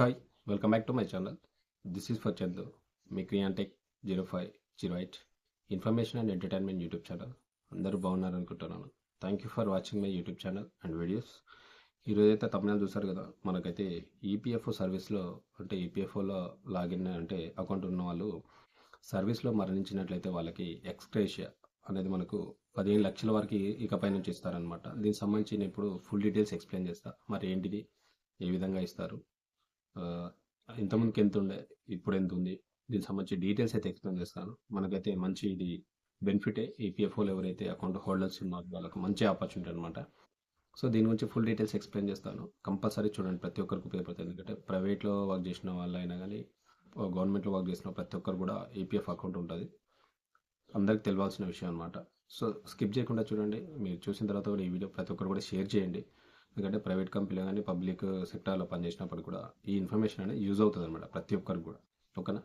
Hi welcome back to my channel this is for Chandu me Kriyantech zero five zero eight information and entertainment YouTube channel అందరూ బాగున్నారు అనుకుంటున్నాను. Thank you for watching my YouTube channel and videos ఈరోజు అయితే తమిళ చూసారు కదా మనకైతే EPFO సర్వీస్లో అంటే ఈపీఎఫ్ఓలో లాగిన్ అంటే అకౌంట్ ఉన్న వాళ్ళు సర్వీస్లో మరణించినట్లయితే వాళ్ళకి ఎక్స్క్రేషియా అనేది మనకు పదిహేను లక్షల వరకు ఇకపై నుంచి ఇస్తారనమాట దీనికి సంబంధించి నేను ఇప్పుడు ఫుల్ డీటెయిల్స్ ఎక్స్ప్లెయిన్ చేస్తా. మరి ఏంటిది ఏ విధంగా ఇస్తారు ఇంతకుముందుకి ఎంత ఉండే? ఇప్పుడు ఎంత ఉంది? దీనికి సంబంధించి డీటెయిల్స్ అయితే ఎక్స్ప్లెయిన్ చేస్తాను. మనకైతే మంచి ఇది బెనిఫిటే ఈపీఎఫ్ఓలు ఎవరైతే అకౌంట్ హోల్డర్స్ ఉన్నారో వాళ్ళకి మంచి ఆపర్చునిటీ అనమాట సో దీని గురించి ఫుల్ డీటెయిల్స్ ఎక్స్ప్లెయిన్ చేస్తాను. కంపల్సరీ చూడండి ప్రతి ఒక్కరికి ఉపయోగపడుతుంది. ఎందుకంటే ప్రైవేట్లో వర్క్ చేసిన వాళ్ళైనా కానీ గవర్నమెంట్లో వర్క్ చేసిన ప్రతి ఒక్కరు కూడా ఈపీఎఫ్ అకౌంట్ ఉంటుంది. అందరికి తెలియాల్సిన విషయం అనమాట సో స్కిప్ చేయకుండా చూడండి. మీరు చూసిన తర్వాత కూడా ఈ వీడియో ప్రతి ఒక్కరు కూడా షేర్ చేయండి. ఎందుకంటే ప్రైవేట్ కంపెనీలో కానీ పబ్లిక్ సెక్టార్లో పనిచేసినప్పుడు కూడా ఈ ఇన్ఫర్మేషన్ అనేది యూజ్ అవుతుంది అనమాట ప్రతి ఒక్కరికి కూడా. ఓకేనా?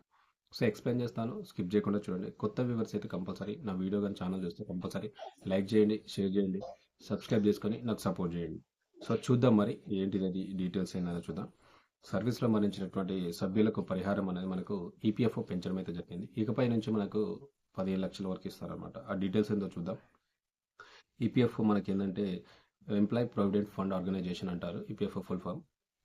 సో ఎక్స్ప్లెయిన్ చేస్తాను స్కిప్ చేయకుండా చూడండి. కొత్త వ్యూవర్స్ అయితే కంపల్సరీ నా వీడియో కానీ ఛానల్ చూస్తే కంపల్సరీ లైక్ చేయండి షేర్ చేయండి సబ్స్క్రైబ్ చేసుకొని నాకు సపోర్ట్ చేయండి. సో చూద్దాం మరి ఏంటిది డీటెయిల్స్ ఏంటనేది చూద్దాం. సర్వీస్లో మరణించినటువంటి సభ్యులకు పరిహారం అనేది మనకు ఈపీఎఫ్ఓ పెంచడం అయితే జరిగింది. ఇకపై నుంచి మనకు పదిహేను లక్షల వరకు ఇస్తారనమాట ఆ డీటెయిల్స్ ఏందో చూద్దాం. ఈపీఎఫ్ఓ మనకి ఏంటంటే ఎంప్లాయీ ప్రావిడెంట్ ఫండ్ ఆర్గనైజేషన్ అంటారు ఈపీఎఫ్ఓ ఫుల్ ఫామ్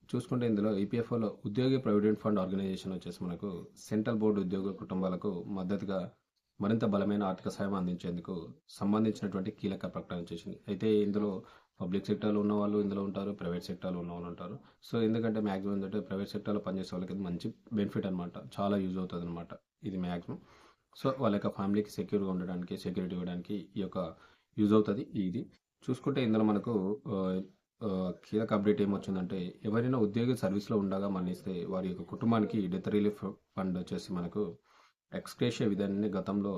చూసుకుంటే ఇందులో ఈపీఎఫ్ఓలో ఉద్యోగి ప్రొవిడెంట్ ఫండ్ ఆర్గనైజేషన్ వచ్చేసి మనకు సెంట్రల్ బోర్డు ఉద్యోగ కుటుంబాలకు మద్దతుగా మరింత బలమైన ఆర్థిక సాయం అందించేందుకు సంబంధించినటువంటి కీలక ప్రకటన చేసింది అయితే ఇందులో పబ్లిక్ సెక్టర్లో ఉన్న వాళ్ళు ఇందులో ఉంటారు ప్రైవేట్ సెక్టర్లో ఉన్న వాళ్ళు ఉంటారు. సో ఎందుకంటే మ్యాక్సిమం ఏంటంటే ప్రైవేట్ సెక్టర్లో పనిచేసే వాళ్ళకి మంచి బెనిఫిట్ అనమాట చాలా యూజ్ అవుతుంది అనమాట ఇది మ్యాక్సిమం సో వాళ్ళ యొక్క ఫ్యామిలీకి సెక్యూర్గా ఉండడానికి సెక్యూరిటీ ఇవ్వడానికి ఈ యొక్క యూజ్ అవుతుంది ఇది. చూసుకుంటే ఇందులో మనకు కీలక అప్డేట్ ఏమొచ్చిందంటే ఎవరైనా ఉద్యోగి సర్వీస్లో ఉండగా మరణిస్తే వారి యొక్క కుటుంబానికి డెత్ రిలీఫ్ ఫండ్ వచ్చేసి మనకు ఎక్స్క్రేషియా విధానాన్ని గతంలో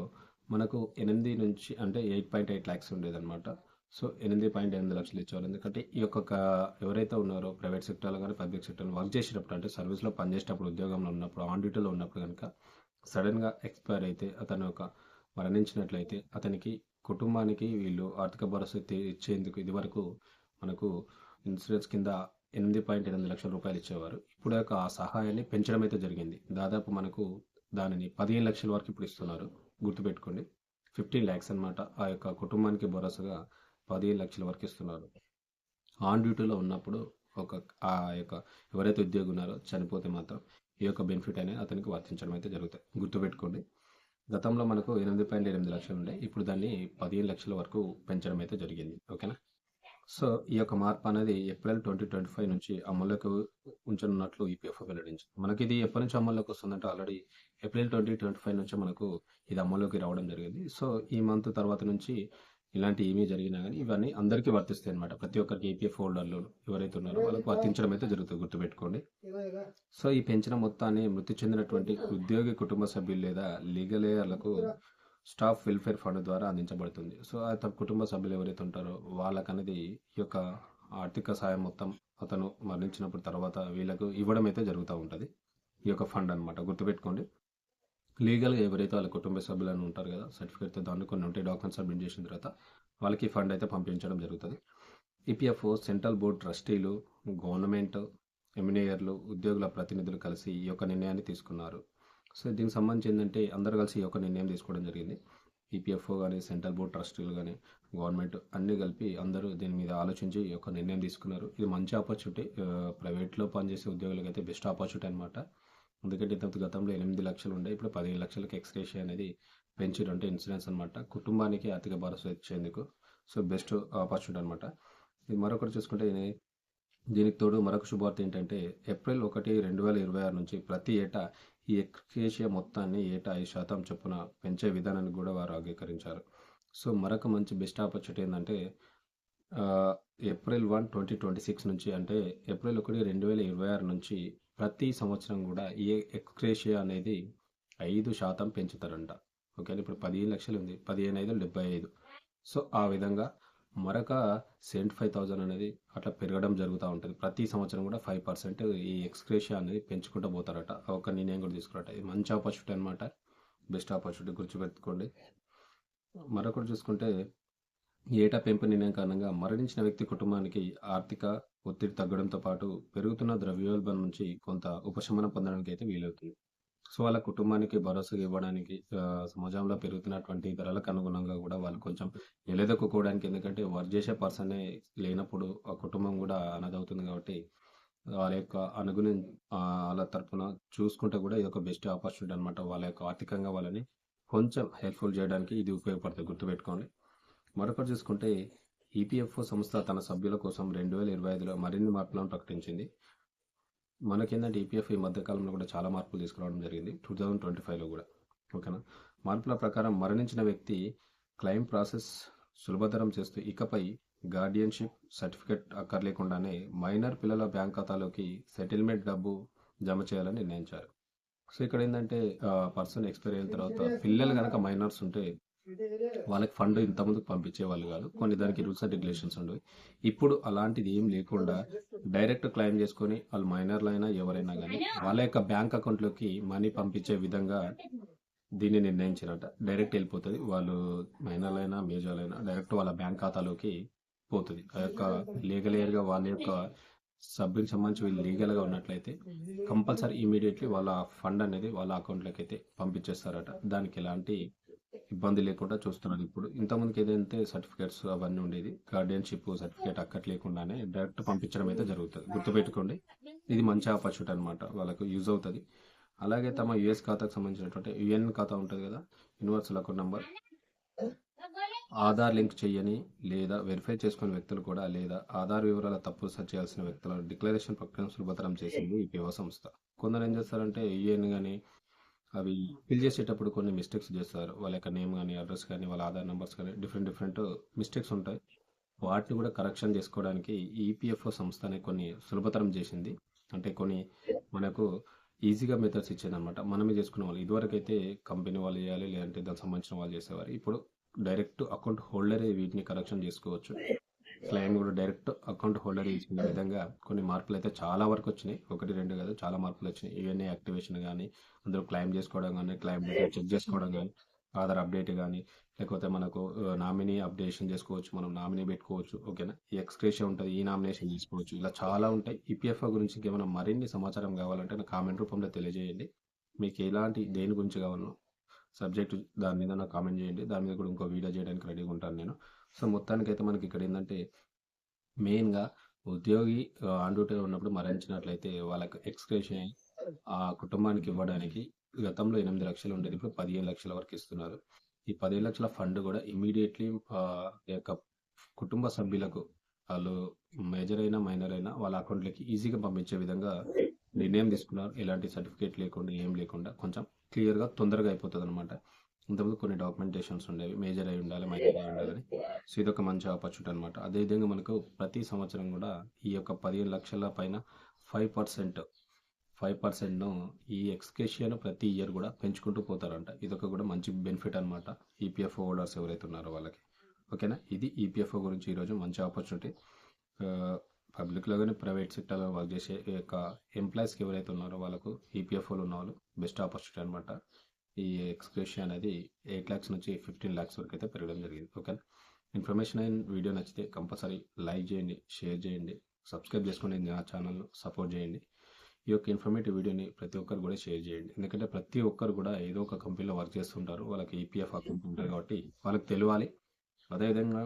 మనకు ఎనిమిది నుంచి అంటే ఎయిట్ పాయింట్ ఎయిట్ ల్యాక్స్ ఉండేదన్నమాట. సో ఎనిమిది పాయింట్ ఎనిమిది లక్షలు ఇచ్చేవారు ఎందుకంటే ఈ యొక్క ఎవరైతే ఉన్నారో ప్రైవేట్ సెక్టర్లో కానీ పబ్లిక్ సెక్టర్లో వర్క్ చేసేటప్పుడు అంటే సర్వీస్లో పనిచేసేటప్పుడు ఉద్యోగంలో ఉన్నప్పుడు ఆన్ డ్యూటీలో ఉన్నప్పుడు కనుక సడన్గా ఎక్స్పైర్ అయితే అతను ఒక మరణించినట్లయితే అతనికి కుటుంబానికి వీళ్ళు ఆర్థిక భరోసా ఇచ్చేందుకు ఇదివరకు మనకు ఇన్సూరెన్స్ కింద ఎనిమిది పాయింట్ ఎనిమిది లక్షల రూపాయలు ఇచ్చేవారు. ఇప్పుడు యొక్క ఆ సహాయాన్ని పెంచడం అయితే జరిగింది. దాదాపు మనకు దానిని పదిహేను లక్షల వరకు ఇప్పుడు ఇస్తున్నారు. గుర్తుపెట్టుకోండి. ఫిఫ్టీన్ ల్యాక్స్ అన్నమాట ఆ యొక్క కుటుంబానికి భరోసాగా పదిహేను లక్షల వరకు ఇస్తున్నారు. ఆన్ డ్యూటీలో ఉన్నప్పుడు ఒక ఆ యొక్క ఎవరైతే ఉద్యోగి ఉన్నారో చనిపోతే మాత్రం ఈ యొక్క బెనిఫిట్ అనేది అతనికి వర్తించడం అయితే జరుగుతాయి. గుర్తుపెట్టుకోండి. గతంలో మనకు ఎనిమిది పాయింట్ ఎనిమిది లక్షలు ఉండే ఇప్పుడు దాన్ని పదిహేను లక్షల వరకు పెంచడం అయితే జరిగింది ఓకేనా? సో ఈ యొక్క మార్పు అనేది ఏప్రిల్ ట్వంటీ ట్వంటీ ఫైవ్ నుంచి అమల్లోకి ఉంచనున్నట్లు ఈపీఎఫ్ వెల్లడించింది. మనకి ఇది ఎప్పటి నుంచి అమల్లోకి వస్తుందంటే already April twenty twenty five నుంచి మనకు ఇది అమల్లోకి రావడం జరిగింది. సో ఈ మంత్ తర్వాత నుంచి ఇలాంటి ఏమీ జరిగినా కానీ ఇవన్నీ అందరికీ వర్తిస్తాయి అనమాట ప్రతి ఒక్కరికి ఈపీఎఫ్ హోల్డర్లు ఎవరైతే ఉన్నారో వాళ్ళకి వర్తించడం అయితే జరుగుతుంది. గుర్తుపెట్టుకోండి. సో ఈ పెంచిన మొత్తాన్ని మృతి చెందినటువంటి ఉద్యోగి కుటుంబ సభ్యులు లేదా లీగల్ ఎయిర్లకు స్టాఫ్ వెల్ఫేర్ ఫండ్ ద్వారా అందించబడుతుంది. సో అతని కుటుంబ సభ్యులు ఎవరైతే ఉంటారో వాళ్ళకనేది ఈ యొక్క ఆర్థిక సాయం మొత్తం అతను మరణించినప్పుడు తర్వాత వీళ్ళకు ఇవ్వడం అయితే జరుగుతూ ఉంటుంది. ఈ యొక్క ఫండ్ అనమాట గుర్తుపెట్టుకోండి. లీగల్గా ఎవరైతే వాళ్ళ కుటుంబ సభ్యులను ఉంటారు కదా సర్టిఫికేట్తో దాన్ని కొన్ని ఉంటే డాక్యుమెంట్స్ సబ్మిట్ చేసిన తర్వాత వాళ్ళకి ఫండ్ అయితే పంపించడం జరుగుతుంది. ఈపీఎఫ్ఓ సెంట్రల్ బోర్డ్ ట్రస్టీలు గవర్నమెంట్ ఎమినేయర్లు ఉద్యోగుల ప్రతినిధులు కలిసి ఈ యొక్క నిర్ణయాన్ని తీసుకున్నారు. సో దీనికి సంబంధించి ఏంటంటే అందరు కలిసి ఈ యొక్క నిర్ణయం తీసుకోవడం జరిగింది. ఈపీఎఫ్ఓ కానీ సెంట్రల్ బోర్డ్ ట్రస్టీలు కానీ గవర్నమెంట్ అన్నీ కలిపి అందరూ దీని మీద ఆలోచించి ఈ యొక్క నిర్ణయం తీసుకున్నారు. ఇది మంచి ఆపర్చునిటీ. ప్రైవేట్లో పనిచేసే ఉద్యోగులకైతే అయితే బెస్ట్ ఆపర్చునిటీ అనమాట ఎందుకంటే ఇంత గతంలో ఎనిమిది లక్షలు ఉండే ఇప్పుడు పదిహేను లక్షలకు ఎక్స్రేషియా అనేది పెంచారు అంటే ఇన్సూరెన్స్ అనమాట కుటుంబానికి ఆర్థిక భరోసా ఇచ్చేందుకు. సో బెస్ట్ ఆపర్చునిటీ అనమాట ఇది మరొకటి చూసుకుంటే దీనికి తోడు మరొక శుభార్త ఏంటంటే ఏప్రిల్ ఒకటి రెండు వేల ఇరవై ఆరు నుంచి ప్రతి ఏటా ఈ ఎక్స్కేషియా మొత్తాన్ని ఏటా ఐదు శాతం చొప్పున పెంచే విధానాన్ని కూడా వారు అంగీకరించారు. సో మరొక మంచి బెస్ట్ ఆపర్చునిటీ ఏంటంటే April one twenty twenty six నుంచి అంటే ఏప్రిల్ ఒకటి రెండు వేల ఇరవై ఆరు నుంచి ప్రతి సంవత్సరం కూడా ఈ ఎక్స్క్రేషియా అనేది ఐదు శాతం పెంచుతారంట. ఓకే ఇప్పుడు పదిహేను లక్షలు ఉంది. పదిహేను ఐదు డెబ్బై ఐదు. సో ఆ విధంగా మరొక సెవెంటీ ఫైవ్ థౌజండ్ అనేది అట్లా పెరగడం జరుగుతూ ఉంటుంది. ప్రతి సంవత్సరం కూడా ఫైవ్ పర్సెంట్ ఈ ఎక్స్క్రేషియా అనేది పెంచుకుంటూ పోతారట. ఒక నిర్ణయం కూడా తీసుకురట. ఇది మంచి ఆపర్చునిటీ అనమాట బెస్ట్ ఆపర్చునిటీ గుర్తుపెట్టుకోండి. మరొకటి చూసుకుంటే ఏటా పెంపు నిర్ణయం కారణంగా మరణించిన వ్యక్తి కుటుంబానికి ఆర్థిక ఒత్తిడి తగ్గడంతో పాటు పెరుగుతున్న ద్రవ్యోల్బణం నుంచి కొంత ఉపశమనం పొందడానికి అయితే వీలవుతుంది. సో వాళ్ళ కుటుంబానికి భరోసా ఇవ్వడానికి సమాజంలో పెరుగుతున్నటువంటి ధరలకు అనుగుణంగా కూడా వాళ్ళు కొంచెం నిలదొక్కుకోవడానికి ఎందుకంటే వర్క్ చేసే పర్సనే లేనప్పుడు ఆ కుటుంబం కూడా అనదవుతుంది కాబట్టి వాళ్ళ యొక్క అనుగుణ వాళ్ళ తరపున చూసుకుంటే కూడా ఇది ఒక బెస్ట్ ఆపర్చునిటీ అనమాట వాళ్ళ యొక్క ఆర్థికంగా వాళ్ళని కొంచెం హెల్ప్ఫుల్ చేయడానికి ఇది ఉపయోగపడుతుంది. గుర్తుపెట్టుకోండి. మరొకటి చూసుకుంటే ఈపీఎఫ్ఓ సంస్థ తన సభ్యుల కోసం రెండు వేల ఇరవై ఐదులో మరిన్ని మార్పులను ప్రకటించింది. మనకేంటంటే ఈపీఎఫ్ ఈ మధ్య కాలంలో కూడా చాలా మార్పులు తీసుకురావడం జరిగింది. టూ థౌజండ్ ట్వంటీ ఫైవ్లో కూడా. ఓకేనా? మార్పుల ప్రకారం మరణించిన వ్యక్తి క్లెయిమ్ ప్రాసెస్ సులభతరం చేస్తూ ఇకపై గార్డియన్షిప్ సర్టిఫికెట్ అక్కర్లేకుండానే మైనర్ పిల్లల బ్యాంక్ ఖాతాలోకి సెటిల్మెంట్ డబ్బు జమ చేయాలని నిర్ణయించారు. సో ఇక్కడ ఏంటంటే పర్సన్ ఎక్స్పైర్ అయిన తర్వాత పిల్లలు కనుక మైనర్స్ ఉంటే వాళ్ళకి ఫండ్ ఇంతమందికి పంపించే వాళ్ళు కాదు. కొన్ని దానికి రూల్స్ అండ్ రెగ్యులేషన్స్ ఉండవు. ఇప్పుడు అలాంటిది ఏం లేకుండా డైరెక్ట్ క్లెయిమ్ చేసుకొని వాళ్ళు మైనర్లు అయినా ఎవరైనా కానీ వాళ్ళ యొక్క బ్యాంక్ అకౌంట్లోకి మనీ పంపించే విధంగా దీన్ని నిర్ణయించారట డైరెక్ట్ వెళ్ళిపోతుంది. వాళ్ళు మైనర్లు అయినా మేజర్లు అయినా డైరెక్ట్ వాళ్ళ బ్యాంక్ ఖాతాలోకి పోతుంది. ఆ యొక్క లీగల్ ఇయర్గా వాళ్ళ యొక్క సభ్యులకు సంబంధించి వీళ్ళు లీగల్గా ఉన్నట్లయితే కంపల్సరీ ఇమీడియట్లీ వాళ్ళ ఫండ్ అనేది వాళ్ళ అకౌంట్లోకి అయితే పంపించేస్తారట. దానికి ఎలాంటి ఇబ్బంది లేకుండా చూస్తున్నారు ఇప్పుడు. ఇంతకుముందుకి ఏదైతే సర్టిఫికేట్స్ అవన్నీ ఉండేది గార్డియన్షిప్ సర్టిఫికేట్ అక్కట్ లేకుండానే డైరెక్ట్ పంపించడం అయితే జరుగుతుంది. గుర్తుపెట్టుకోండి. ఇది మంచి ఆపర్చునిటీ అనమాట వాళ్ళకు యూజ్ అవుతుంది. అలాగే తమ యుఎస్ ఖాతాకు సంబంధించినటువంటి యుఎన్ ఖాతా ఉంటుంది కదా universal account number Aadhaar link చేయని లేదా వెరిఫై చేసుకునే వ్యక్తులు కూడా లేదా ఆధార్ వివరాల తప్పు సెర్చ్ చేయాల్సిన వ్యక్తుల డిక్లరేషన్ ప్రక్రియను సులభతరం చేసింది ఈ సంస్థ కొందరు ఏం చేస్తారంటే యుఎన్ కానీ అవి ఫిల్ చేసేటప్పుడు కొన్ని మిస్టేక్స్ చేస్తారు. వాళ్ళ యొక్క నేమ్ కానీ అడ్రస్ కానీ వాళ్ళ ఆధార్ నెంబర్స్ కానీ డిఫరెంట్ డిఫరెంట్ మిస్టేక్స్ ఉంటాయి. వాటిని కూడా కరెక్షన్ చేసుకోవడానికి ఈపీఎఫ్ఓ సంస్థ అనే కొన్ని సులభతరం చేసింది. అంటే కొన్ని మనకు ఈజీగా మెథడ్స్ ఇచ్చింది అనమాట మనమే చేసుకునే వాళ్ళు. ఇదివరకు అయితే కంపెనీ వాళ్ళు చేయాలి లేదంటే దానికి సంబంధించిన వాళ్ళు చేసేవారు. ఇప్పుడు డైరెక్ట్ అకౌంట్ హోల్డరే వీటిని కరెక్షన్ చేసుకోవచ్చు. క్లయింట్ కూడా డైరెక్ట్ అకౌంట్ హోల్డర్ ఇచ్చిన విధంగా కొన్ని మార్పులు అయితే చాలా వరకు వచ్చినాయి. ఒకటి రెండు కాదు చాలా మార్పులు వచ్చినాయి. ఇవన్నీ యాక్టివేషన్ కానీ అందులో క్లైమ్ చేసుకోవడం కానీ క్లైమ్ చెక్ చేసుకోవడం కానీ ఆధార్ అప్డేట్ కానీ లేకపోతే మనకు నామినీ అప్డేషన్ చేసుకోవచ్చు మనం నామినీ పెట్టుకోవచ్చు ఓకేనా? ఈ ఎక్స్క్రేషన్ ఉంటుంది ఈ నామినేషన్ చేసుకోవచ్చు ఇలా చాలా ఉంటాయి. ఈపీఎఫ్ఓ గురించి ఇంకేమైనా మరిన్ని సమాచారం కావాలంటే నాకు కామెంట్ రూపంలో తెలియజేయండి. మీకు ఎలాంటి దేని గురించి కావాలనో సబ్జెక్ట్ దాని మీద నాకు కామెంట్ చేయండి. దాని మీద కూడా ఇంకో వీడియో చేయడానికి రెడీగా ఉంటాను నేను. సో మొత్తానికి అయితే మనకి ఇక్కడ ఏంటంటే మెయిన్గా ఉద్యోగి ఆన్ ఉన్నప్పుడు మరణించినట్లయితే వాళ్ళకి ఎక్స్క్రేషన్ ఆ కుటుంబానికి ఇవ్వడానికి గతంలో ఎనిమిది లక్షలు ఉండేది. ఇప్పుడు పదిహేను లక్షల వరకు ఇస్తున్నారు. ఈ పదిహేను లక్షల ఫండ్ కూడా ఇమీడియట్లీ యొక్క కుటుంబ సభ్యులకు వాళ్ళు మేజర్ అయినా మైనర్ అయినా వాళ్ళ అకౌంట్లకి ఈజీగా పంపించే విధంగా నిర్ణయం తీసుకున్నారు. ఎలాంటి సర్టిఫికేట్ లేకుండా ఏం లేకుండా కొంచెం క్లియర్గా తొందరగా అయిపోతుంది అనమాట ఇంతకుముందు కొన్ని డాక్యుమెంటేషన్స్ ఉండేవి. మేజర్ అయి ఉండాలి మైనర్ అయి ఉండాలని సో ఇది ఒక మంచి ఆపర్చునిటీ అనమాట అదేవిధంగా మనకు ప్రతి సంవత్సరం కూడా ఈ యొక్క పదిహేను లక్షల పైన ఫైవ్ పర్సెంట్ ఫైవ్ పర్సెంట్ను ఈ ఎక్స్కేషియాను ప్రతి ఇయర్ కూడా పెంచుకుంటూ పోతారంట. ఇదొక కూడా మంచి బెనిఫిట్ అనమాట ఈపీఎఫ్ హోల్డర్స్ ఎవరైతే ఉన్నారో వాళ్ళకి. ఓకేనా? ఇది ఈపీఎఫ్ఓ గురించి ఈరోజు మంచి ఆపర్చునిటీ. పబ్లిక్లో కానీ ప్రైవేట్ సెక్టర్లో వర్క్ చేసే యొక్క ఎంప్లాయీస్కి ఎవరైతే ఉన్నారో వాళ్ళకు ఈపీఎఫ్ఓలు ఉన్న వాళ్ళు బెస్ట్ ఆపర్చునిటీ అనమాట ఈ ఎక్స్క్రేషన్ అనేది ఎయిట్ ల్యాక్స్ నుంచి ఫిఫ్టీన్ ల్యాక్స్ వరకు అయితే పెరగడం జరిగింది. ఓకే? ఇన్ఫర్మేషన్ అయిన వీడియో నచ్చితే కంపల్సరీ లైక్ చేయండి షేర్ చేయండి సబ్స్క్రైబ్ చేసుకోండి నా ఛానల్ను సపోర్ట్ చేయండి. ఈ యొక్క ఇన్ఫర్మేటివ్ వీడియోని ప్రతి ఒక్కరు కూడా షేర్ చేయండి. ఎందుకంటే ప్రతి ఒక్కరు కూడా ఏదో ఒక కంపెనీలో వర్క్ చేస్తుంటారు వాళ్ళకి ఈపీఎఫ్ అకౌంట్ ఉంటుంది కాబట్టి వాళ్ళకి తెలియాలి. అదేవిధంగా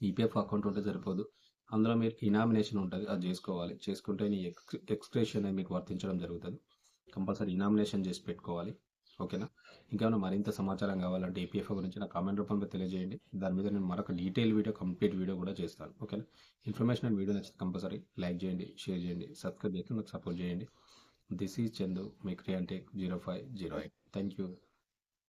ఈపీఎఫ్ అకౌంట్ ఉంటే సరిపోదు. అందులో మీరు ఇనామినేషన్ ఉంటుంది అది చేసుకోవాలి. చేసుకుంటే నీ ఎక్స్ ఎక్స్క్రేషన్ అనేది మీకు వర్తించడం జరుగుతుంది. కంపల్సరీ ఇనామినేషన్ చేసి పెట్టుకోవాలి. ఓకేనా? ఇంకేమైనా మరింత సమాచారం కావాలంటే ఏపీఎఫ్ఓ గురించి నా కామెంట్ రూపంలో తెలియజేయండి. దాని మీద నేను మరొక డీటెయిల్ వీడియో కంప్లీట్ వీడియో కూడా చేస్తాను. ఓకేనా? ఇన్ఫర్మేషన్ అండ్ వీడియో నచ్చితే కంపల్సరీ లైక్ చేయండి షేర్ చేయండి సబ్స్క్రైబ్ చేసి నాకు సపోర్ట్ చేయండి. This is Chandu me Kriyantech zero five zero eight. Thank you.